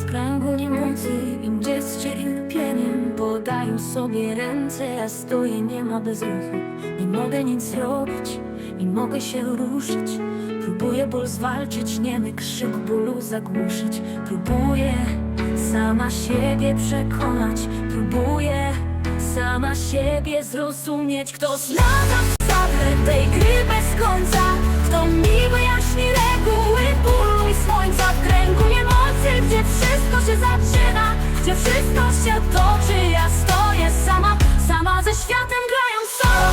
W kręgu niemocy im dzieccie cierpieniem Podają sobie ręce, ja stoję niema bez ruchu. Nie mogę nic zrobić, nie mogę się ruszyć. Próbuję ból zwalczyć, niemy krzyk bólu zagłuszyć. Próbuję sama siebie przekonać. Próbuję sama siebie zrozumieć, kto zna się zaczyna Gdzie wszystko się toczy. Ja stoję sama, sama ze światem grając solo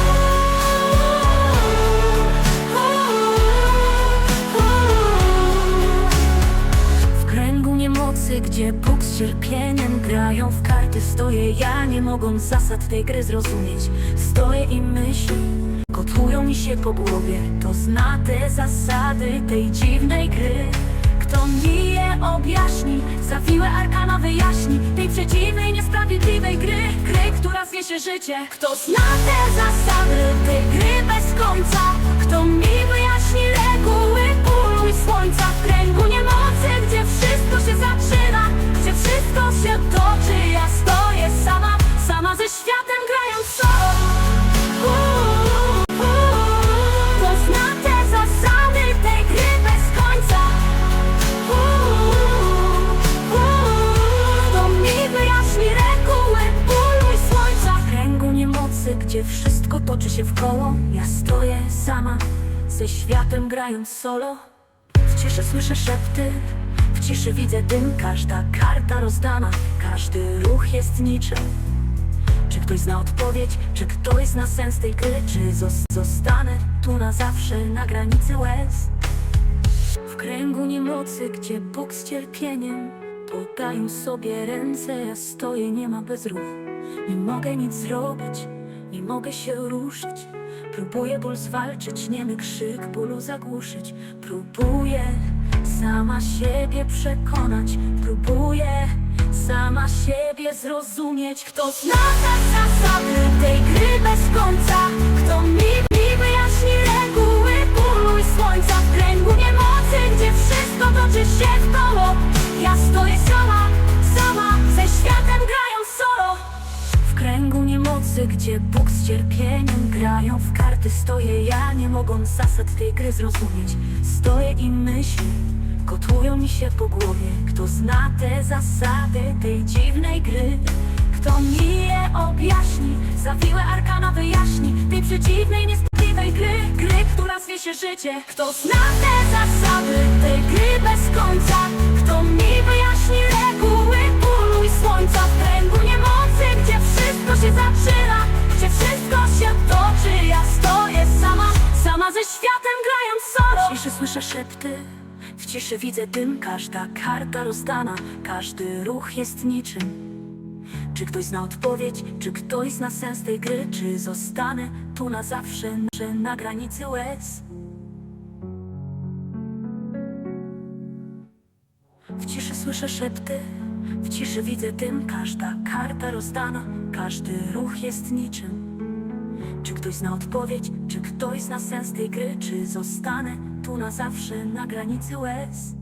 W kręgu niemocy, gdzie Bóg z cierpieniem grają w karty Stoję ja, nie mogąc zasad tej gry zrozumieć. Stoję i myśli, kotłują mi się po głowie To zna te zasady tej dziwnej gry Kto mi je objaśni, zawiłe arkana wyjaśni Tej przeciwnej, niesprawiedliwej gry. Gry, która zwie się życie. Kto zna te zasady tej gry bez końca? Kto mi wyjaśni reguły bólu i słońca? W kręgu niemocy, gdzie wszystko się zaczyna Gdzie wszystko się toczy. Ja stoję sama, sama ze światem się w koło Ja stoję sama, ze światem grając solo W ciszy słyszę szepty, w ciszy widzę dym Każda karta rozdana, każdy ruch jest niczym czy ktoś zna odpowiedź? Czy ktoś zna sens tej gry? Czy zos- zostanę tu na zawsze na granicy łez? W kręgu niemocy, gdzie Bóg z cierpieniem Podają sobie ręce, ja stoję, nie ma bez ruchu Nie mogę nic zrobić, nie mogę się ruszyć. Próbuję ból zwalczyć, niemy krzyk bólu zagłuszyć. Próbuję sama siebie przekonać. Próbuję sama siebie zrozumieć. Kto zna te zasady tej gry bez końca? Kto mi, mi wyjaśni reguły bólu i słońca? W kręgu niemocy, gdzie wszystko toczy się w koło. Ja stoję sama, sama, ze światem grając solo. W kręgu niemocy, gdzie cierpieniem grają w karty. Stoję ja, nie mogąc zasad tej gry zrozumieć. Stoję i myślę, kotłują mi się po głowie. Kto zna te zasady tej dziwnej gry? Kto mi je objaśni, zawiłe arkana wyjaśni Tej przeciwnej, niesprawiedliwej gry. Gry, która zwie się życie. Kto zna te zasady tej gry bez końca? Kto mi wyjaśni ze światem grając solo W ciszy słyszę szepty. W ciszy widzę dym, każda karta rozdana. Każdy ruch jest niczym. Czy ktoś zna odpowiedź, czy ktoś zna sens tej gry? Czy zostanę tu na zawsze, że na granicy łez? W ciszy słyszę szepty, w ciszy widzę dym. Każda karta rozdana, każdy ruch jest niczym Czy ktoś zna odpowiedź, czy ktoś zna sens tej gry? Czy zostanę tu na zawsze na granicy łez